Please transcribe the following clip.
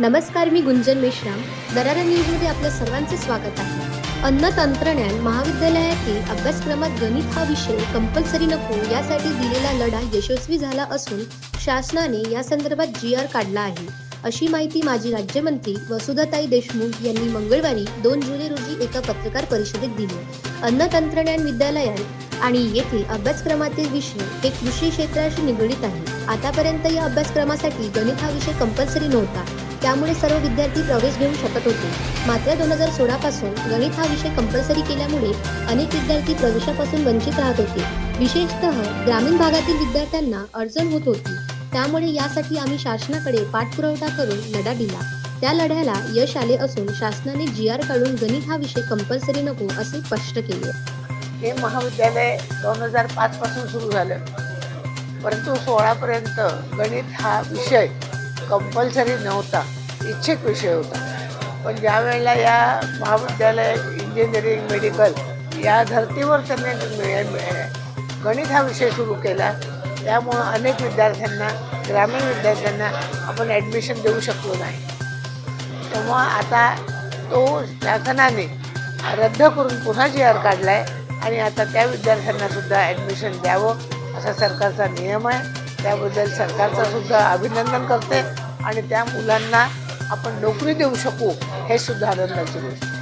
नमस्कार मी गुंजन मेश्राम दरारा न्यूजमध्ये आपल्या सर्वांचे स्वागत आहे. अन्न तंत्रज्ञान महाविद्यालयातील अभ्यासक्रमात गणित हा विषय कंपल्सरी नको यासाठी दिलेला लढा यशस्वी झाला असून शासनाने या संदर्भात जी आर काढला आहे. अशी माहिती माजी राज्यमंत्री वसुधाताई देशमुख यांनी मंगळवारी दोन जुलै रोजी एका पत्रकार परिषदेत दिली. अन्न तंत्रज्ञान विद्यालयात आणि येथील अभ्यासक्रमातील विषय हे कृषी क्षेत्राशी निगडीत आहे. आतापर्यंत या अभ्यासक्रमासाठी गणित हा विषय कंपल्सरी नव्हता. त्यामुळे सर्व विद्यार्थी प्रवेश घेऊ शकत होते. मात्र दोन हजार सोळा पासून गणित हा विषय कंपल्सरी केल्यामुळे अनेक विद्यार्थी प्रवेशापासून वंचित राहत होते. विशेषतः ग्रामीण भागातील विद्यार्थ्यांना अडचण होत होती. त्यामुळे यासाठी आम्ही शासनाकडे पाठपुरवठा करून लढा दिला. त्या लढ्याला यश आले असून शासनाने जी आर काढून गणित हा विषय कंपल्सरी नको असे स्पष्ट केले. हे महाविद्यालय दोन हजार पाचपासून सुरू झालं. परंतु सोळापर्यंत गणित हा विषय कंपल्सरी नव्हता. इच्छिक विषय होता. पण ज्या वेळेला या महाविद्यालय इंजिनिअरिंग मेडिकल या धर्तीवर त्यांनी गणित हा विषय सुरू केला. त्यामुळं अनेक विद्यार्थ्यांना ग्रामीण विद्यार्थ्यांना आपण ॲडमिशन देऊ शकलो नाही. तेव्हा आता तो शासनाने रद्द करून पुन्हा जी आर काढला आहे आणि आता त्या विद्यार्थ्यांनासुद्धा ॲडमिशन द्यावं असा सरकारचा नियम आहे. त्याबद्दल सरकारचं सुद्धा अभिनंदन करते आणि त्या मुलांना आपण नोकरी देऊ शकू हे सुद्धा आनंदाची गोष्ट.